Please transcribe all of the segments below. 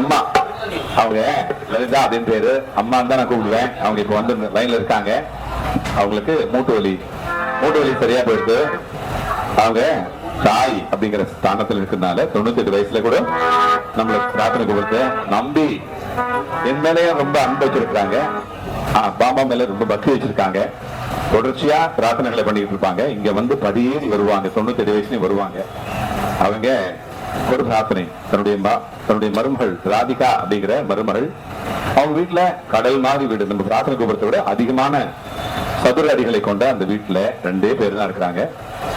அம்மா. அவங்க லலிதா அப்படின்னு பேரு. அம்மா தான் நான் கூப்பிடுவேன். அவங்க இப்ப வந்து லைன்ல இருக்காங்க. அவங்களுக்கு மூட்டு வலி. மூட்டு வலி சரியா போயிடுது. அவங்க தாய் அப்படிங்கிற ஸ்தானத்தில் இருக்கிறதுனால தொண்ணூத்தி எட்டு வயசுல கூட நம்மளுக்கு பிரார்த்தனை கொடுத்து நம்பி என் மேலேயும் ரொம்ப அன்பு வச்சிருக்காங்க பாபா மேல ரொம்ப பக்தி வச்சிருக்காங்க. தொடர்ச்சியா பிரார்த்தனைகளை பண்ணிட்டு இருப்பாங்க. இங்க வந்து பதியேறி வருவாங்க. தொண்ணூத்தி எட்டு வயசுலயும் வருவாங்க. அவங்க ஒரு பிரார்த்தனை. தன்னுடைய தன்னுடைய மருமகள் ராதிகா அப்படிங்கிற மருமகள் அவங்க வீட்டுல கடல் மாதிரி வீடு. நம்ம பிரார்த்தனை கூப்பிடத்தை விட அதிகமான சதுர அடிகளை கொண்ட அந்த வீட்டுல ரெண்டே பேர் தான் இருக்கிறாங்க.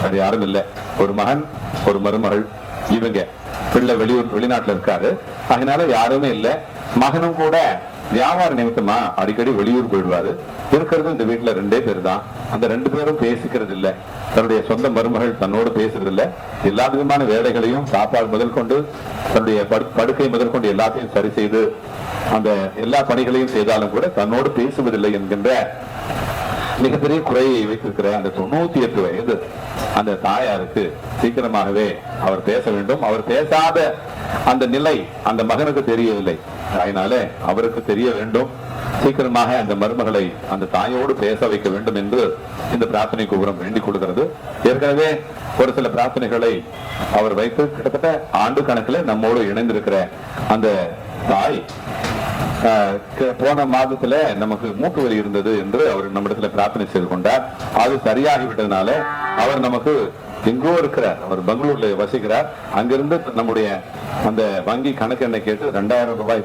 வேற யாரும் இல்லை. ஒரு மகன் ஒரு மருமகள் இவங்க. பிள்ளை வெளியூர் வெளிநாட்டுல இருக்காரு. அதனால யாருமே இல்லை. மகனும் கூட வியாபார நிமித்தமா அடிக்கடி வெளியூர் போயிடுவாரு. இருக்கிறது இந்த வீட்டுல ரெண்டே பேர் தான் அந்த ரெண்டு பேரும் பேசிக்கிறது இல்ல தன்னுடைய சொந்த மருமகள் தன்னோடு பேசுறது இல்ல எல்லா விதமான வேலைகளையும் சாப்பாடு முதல் கொண்டு தன்னுடைய படு- படுக்கை முதல் கொண்டு எல்லாத்தையும் சரி செய்து அந்த எல்லா பணிகளையும் செய்தாலும் கூட தன்னோடு பேசுவதில்லை என்கின்ற மிகப்பெரிய குறையை வைத்திருக்கிற அந்த தொண்ணூத்தி எட்டு வயது அந்த தாயாருக்கு சீக்கிரமாகவே அவர் பேச வேண்டும். அவர் பேசாத அந்த நிலை அந்த மகனுக்கு தெரியவில்லை. அதனாலே அவருக்கு தெரிய வேண்டும். சீக்கிரமாக அந்த மருமகளை அந்த தாயோடு பேச வைக்க வேண்டும் என்று இந்த பிரார்த்தனை கோபுரம் வேண்டிக் கொள்கிறது. ஏற்கனவே ஒரு சில பிரார்த்தனைகளை அவர் வைத்து கிட்டத்தட்ட ஆண்டு கணக்கில் நம்மோடு இணைந்திருக்கிற அந்த தாய் ஆஹ் போன மாதத்துல நமக்கு மூட்டு வலி இருந்தது என்று அவர் நம்மிடத்துல பிரார்த்தனை செய்து கொண்டார். அது சரியாகி விட்டதுனால அவர் நமக்கு எங்கோ இருக்கிறார். அவர் பெங்களூர்ல வசிக்கிறார். அங்கிருந்து நம்முடைய அந்த வங்கி கணக்கு என்னை கேட்டு ரெண்டாயிரம் ரூபாய்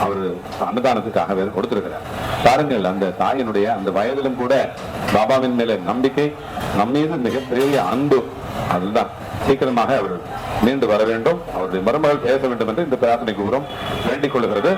அவர் அன்னதானத்துக்காக வேறு கொடுத்திருக்கிறார். பாருங்கள் அந்த தாயினுடைய அந்த வயதிலும் கூட பாபாவின் மேல நம்பிக்கை நம் மீது மிகப்பெரிய அன்பு. அதுதான். சீக்கிரமாக அவர் மீண்டு வர வேண்டும். அவருடைய மருமகள் பேச வேண்டும் என்று இந்த பிரார்த்தனை கூறும் வேண்டிக் கொள்கிறது.